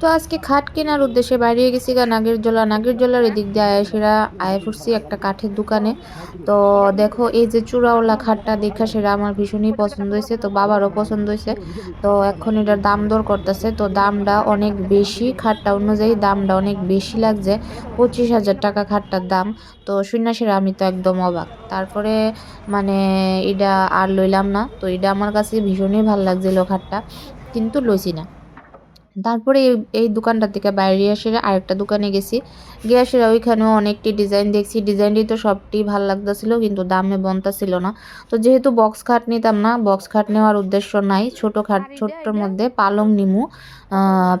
তো আজকে খাট কেনার উদ্দেশ্যে বাইরে গেছি গা নাগের জলা নাগের জলার এদিক দিয়ে সেরা আয় পড়ছি একটা কাঠের দোকানে। তো দেখো, এই যে চূড়াওয়ালা খাটটা দেখা সেটা আমার ভীষণই পছন্দ হয়েছে, তো বাবারও পছন্দ হয়েছে। তো এখন এটার দাম দর করতেছে, তো দামটা অনেক বেশি, খাটটা অনুযায়ী দামটা অনেক বেশি লাগছে, পঁচিশ হাজার টাকা খাটটার দাম। তো সন্ন্যাসীরা আমি তো একদম অবাক। তারপরে মানে এটা আর লইলাম না, তো এটা আমার কাছে ভীষণই ভালো লাগছিল খাটটা, কিন্তু লইছি না। তারপরে এই দোকানটার দোকানটা থেকে বাইরে এসে আরেকটা দোকানে গেছি। গিয়ে আসে ওইখানেও অনেকটি ডিজাইন দেখছি। ডিজাইনটি তো সবটি ভালো লাগতেছিল কিন্তু দামে বনতা ছিল না। তো যেহেতু বক্স খাট নিতাম না বক্স খাট নেওয়ার উদ্দেশ্য নাই। ছোট খাট ছোট্টর মধ্যে পালং নিমু।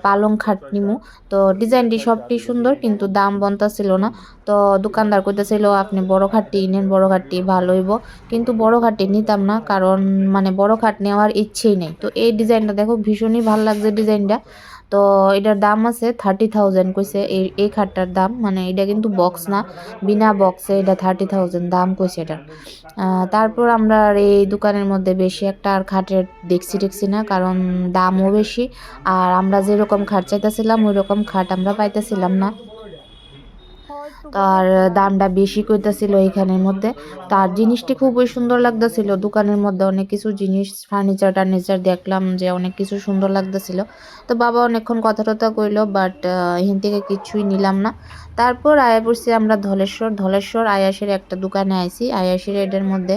পালং খাট নিমু। তো ডিজাইনটি সবটি সুন্দর, কিন্তু দাম বনতা ছিল না। তো দোকানদার কইতেছিল, আপনি বড় খাটটি নেন, বড় খাটটি ভালো হইব। কিন্তু বড় খাটটি নিতাম না, কারণ মানে বড় খাট নেওয়ার ইচ্ছেই নেই। তো এই ডিজাইনটা দেখো, ভীষণই ভালো লাগছে ডিজাইনটা। তো এটার দাম আছে থার্টি থাউজেন্ড কইছে। এই এই খাটটার দাম মানে এটা কিন্তু বক্স না, বিনা বক্সে এটা থার্টি থাউজেন্ড দাম কইছে এটার। তারপর আমরা এই দোকানের মধ্যে বেশি একটা আর খাটের দেখছি টেকছি না, কারণ দামও বেশি, আর আমরা যেরকম খাট চাইতেছিলাম ওই রকম খাট আমরা পাইতেছিলাম না। তার দামটা বেশি কইতাছিল এইখানের মধ্যে। তার জিনিসটি খুবই সুন্দর লাগতেছিল। দোকানের মধ্যে অনেক কিছু জিনিস ফার্নিচার টার্নিচার দেখলাম যে অনেক কিছু সুন্দর লাগতেছিল। তো বাবা অনেকক্ষণ কথা টথা কইলো বাট এখান থেকে কিছুই নিলাম না। তারপর আয়া পড়ছি আমরা ধলেশ্বর। ধলেশ্বর আয়াসের একটা দোকানে আইছি। আয়াসের এটার মধ্যে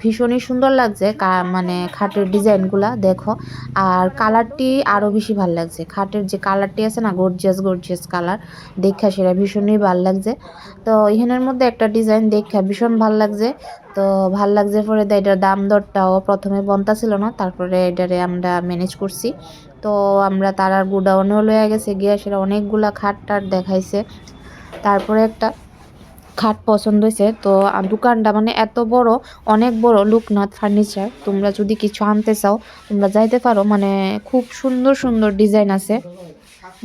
ভীষণই সুন্দর লাগছে। মানে খাটের ডিজাইনগুলা, দেখো। আর কালারটি আরও বেশি ভালো লাগছে। খাটের যে কালারটি আছে না গর্জিয়াস গর্জিয়াস কালার, দেখা সেটা ভীষণই ভালো লাগছে। তো এখানের মধ্যে একটা ডিজাইন দেখা ভীষণ ভালো লাগছে। তো ভালো লাগছে পরে এটার দাম দরটাও প্রথমে বনতা ছিল না, তারপরে এটারে আমরা ম্যানেজ করছি। তো আমরা তার তারার গুডাউনেও লয়ে গেছে, গিয়ে সেটা অনেকগুলা খাট টাট দেখাইছে। তারপরে একটা খাট পছন্দ হয়েছে। তো দোকানটা মানে এত বড়, অনেক বড় লোকনাথ ফার্নিচার। তোমরা যদি কিছু আনতে চাও, তোমরা যাইতে পারো। মানে খুব সুন্দর সুন্দর ডিজাইন আছে।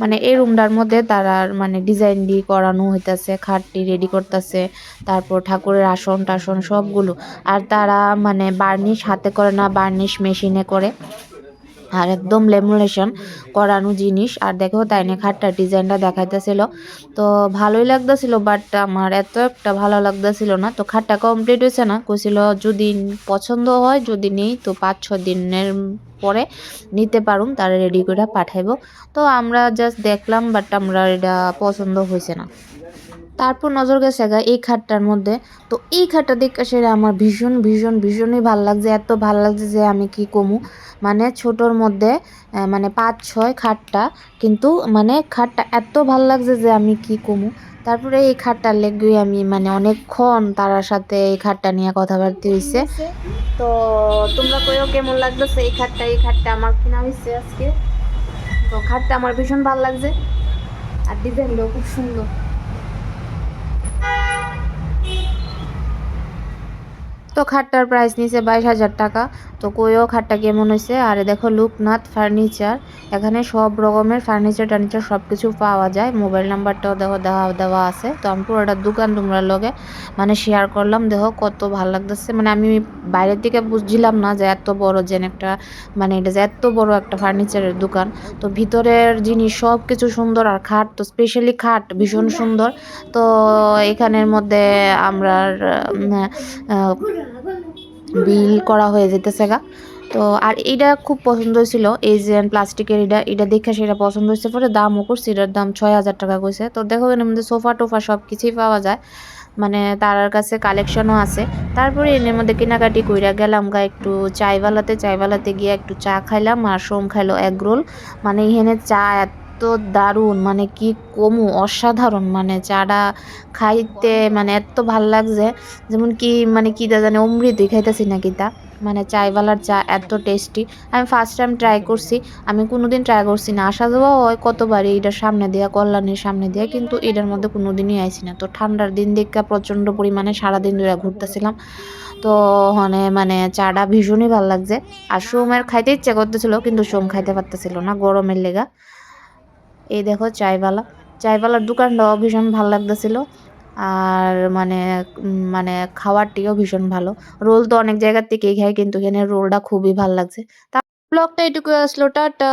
মানে এই রুমটার মধ্যে তারা মানে ডিজাইন দিয়ে করানো হইতাছে, খাটটি রেডি করতেছে, তারপর ঠাকুরের আসন টাসন সবগুলো। আর তারা মানে বার্নিশ হাতে করে না বার্নিশ মেশিনে করে। আর একদম লেমুলেশন করানো জিনিস। আর দেখো তাই না খাটটার ডিজাইনটা দেখাইতেছিল। তো ভালোই লাগতেছিল বাট আমার এত একটা ভালো লাগতেছিল না। তো খাটটা কমপ্লিট হয়েছে না। কইছিল যদি পছন্দ হয়, যদি নেই, তো পাঁচ ছ দিনের পরে নিতে পারুম, তারা রেডি করে পাঠাইব। তো আমরা জাস্ট দেখলাম বাট আমরা এটা পছন্দ হয়েছে না। তারপর নজর গেছে গা এই খাটটার মধ্যে। তো এই খাটটা দেখে সেটা আমার ভীষণ ভীষণ, ভীষণই ভালো লাগছে, এত ভালো লাগছে যে আমি কি কমু। মানে ছোটোর মধ্যে মানে পাঁচ, ছয় খাটটা, কিন্তু মানে খাটটা এত ভালো লাগছে যে আমি কি কমু। তারপরে এই খাটটার লেগে আমি মানে অনেকক্ষণ তার সাথে এই খাটটা নিয়ে কথাবার্তা হয়েছে তো তোমরা কইও কেমন লাগতেছে এই খাটটা এই খাটটা আমার কিনা হয়েছে আজকে? তো খাটটা আমার ভীষণ ভালো লাগছে। আর ডিজাইনটাও খুব সুন্দর। তো খাটটার প্রাইস নিছে বাইশ হাজার টাকা। তো কইও খাটটা কেমন হয়েছে আর দেখো, লোকনাথ ফার্নিচার এখানে সব রকমের ফার্নিচার টার্নিচার সব কিছু পাওয়া যায়। মোবাইল নাম্বারটাও দেখো, দেওয়া দেওয়া আছে। তো আমি পুরোটা দোকান তোমরা লগে মানে শেয়ার করলাম। দেখো, কত ভালো লাগতেছে। মানে আমি বাইরের থেকে বুঝছিলাম না যে এত বড় যেন একটা মানে এটা যে এত বড় একটা ফার্নিচারের দোকান। তো ভিতরের জিনিস সব কিছু সুন্দর আর খাট তো স্পেশালি খাট, ভীষণ সুন্দর। তো এখানের মধ্যে আমরা বিল করা হয়ে যেতেছে গা। তো আর এইটা খুব পছন্দ হয়েছিল, এই যে প্লাস্টিকের এটা এটা দেখে সেটা পছন্দ হয়েছে। পরে দামও করছে, এটার দাম ছয় হাজার টাকা কইছে। তো দেখো এর মধ্যে সোফা টোফা সব কিছুই পাওয়া যায়। মানে তার কাছে কালেকশনও আছে। তারপরে এর মধ্যে কেনাকাটি কইরা গেলাম গা, একটু চাইওয়ালাতে চাইওয়ালাতে গিয়ে একটু চা খাইলাম আর সোম খাইলো এগ রোল। মানে এখানে চা এত দারুণ মানে কি কমু, অসাধারণ মানে চাটা খাইতে মানে এত ভালো লাগছে। যেমন কি মানে কিটা জানে অমৃতই খাইতেছি না কিতা মানে চাইওয়ালার চা এত টেস্টি আমি ফার্স্ট টাইম ট্রাই করছি, আমি কোনোদিন ট্রাই করছি না। আসা যাওয়া হয় কতবারই এটার সামনে দেওয়া কল্যাণীর সামনে দেওয়া কিন্তু এটার মধ্যে কোনোদিনই আইসি না। তো ঠান্ডার দিন দেখা প্রচণ্ড পরিমাণে সারাদিন ধরে ঘুরতেছিলাম। তো মানে মানে চাটা ভীষণই ভালো লাগছে। আর সোমের খাইতে ইচ্ছা করতেছিল, কিন্তু সোম খাইতে পারতেছিল না, গরমের লেগা। এই দেখো চাইওয়ালা চাইওয়ালার দোকানটাও ভীষণ ভালো লাগতেছিল। আর মানে মানে খাওয়ারটিও ভীষণ ভালো। রোল তো অনেক জায়গার থেকেই খাই কিন্তু এখানে রোলটা খুবই ভালো লাগছে। তা ব্লগটা এটুকু আসলো, টাটা।